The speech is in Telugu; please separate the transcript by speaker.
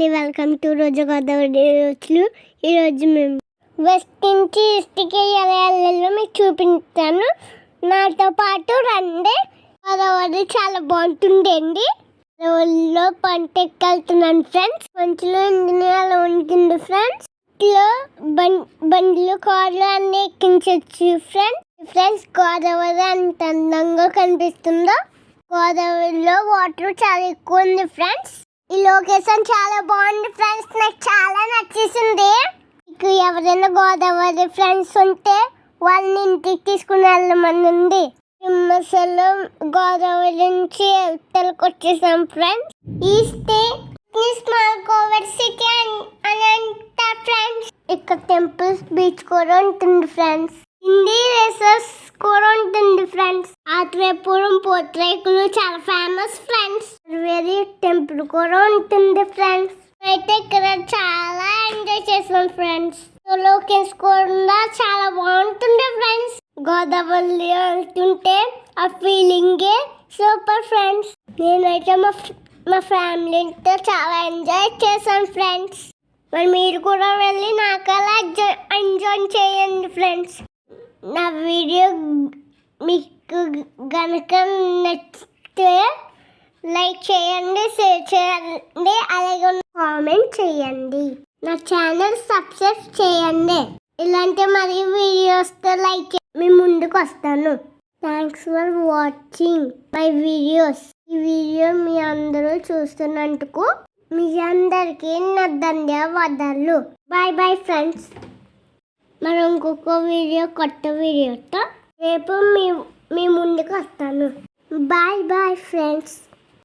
Speaker 1: అండి వెల్కమ్ టు రోజు గోదావరి రోజులు. ఈరోజు మేము వెస్ట్ నుంచి ఈస్ట్కి ఎలా వెళ్ళాలో మీకు చూపిస్తాను నాతో పాటు రండి. గోదావరి చాలా బాగుంటుందండి గోదావరిలో పంట ఎక్కెళ్తున్నాను ఫ్రెండ్స్. మంచులో ఇంజనీర్ అలా ఉంటుంది ఫ్రెండ్స్లో బండ్లు కార్లు అన్ని ఎక్కించవచ్చు ఫ్రెండ్స్. ఫ్రెండ్స్ గోదావరి అంత అందంగా కనిపిస్తుందో. గోదావరిలో వాటర్ చాలా ఎక్కువ ఉంది ఫ్రెండ్స్. ఈ లొకేషన్ చాలా బాగుంది ఫ్రెండ్స్. నాకు చాలా నచ్చేసింది. మీకు ఎవరైనా గోదావరి ఫ్రెండ్స్ ఉంటే వాళ్ళని ఇంటికి తీసుకుని వెళ్ళమని ఉంది. విమర్శలు గోదావరి నుంచి అవతలకు వచ్చేసాం ఫ్రెండ్స్. ఈ స్టే స్మాల్ కోవర్ సిటీ అని అంటారు ఫ్రెండ్స్. ఇక్కడ టెంపుల్స్ బీచ్ కూడా ఉంటుంది ఫ్రెండ్స్. హిందీ రేసెస్ కూర ఉంటుంది ఫ్రెండ్స్ ఆత్రేయపురం పోత్రేకులు చాలా ఫేమస్ ఫ్రెండ్స్ వేరే టెంపుల్ కూర ఉంటుంది ఫ్రెండ్స్ అయితే ఇక్కడ చాలా ఎంజాయ్ చేసాం ఫ్రెండ్స్ లోకేష్ కూడా చాలా బాగుంటుంది ఫ్రెండ్స్ గోదావరి వెళ్తుంటే ఆ ఫీలింగే సూపర్ ఫ్రెండ్స్ నేనైతే మా మా ఫ్యామిలీతో చాలా ఎంజాయ్ చేశాను ఫ్రెండ్స్ మరి మీరు కూడా వెళ్ళి నాకు అలా ఎంజాయ్ చేయండి ఫ్రెండ్స్ నా వీడియో మీకు కనుక నచ్చితే లైక్ చేయండి షేర్ చేయండి అలాగే కామెంట్ చేయండి. నా ఛానల్ సబ్స్క్రైబ్ చేయండి. ఇలాంటి మరి వీడియోస్తో లైక్ మీ ముందుకు వస్తాను. Thanks for watching my videos ఈ వీడియో మీ అందరూ చూస్తున్నందుకు మీ అందరికీ నా ధన్యవాదాలు. బాయ్ బాయ్ ఫ్రెండ్స్ మనం ఇంకొక వీడియో కొత్త వీడియోతో రేపు మీ మీ ముందుకు వస్తాను. Bye bye friends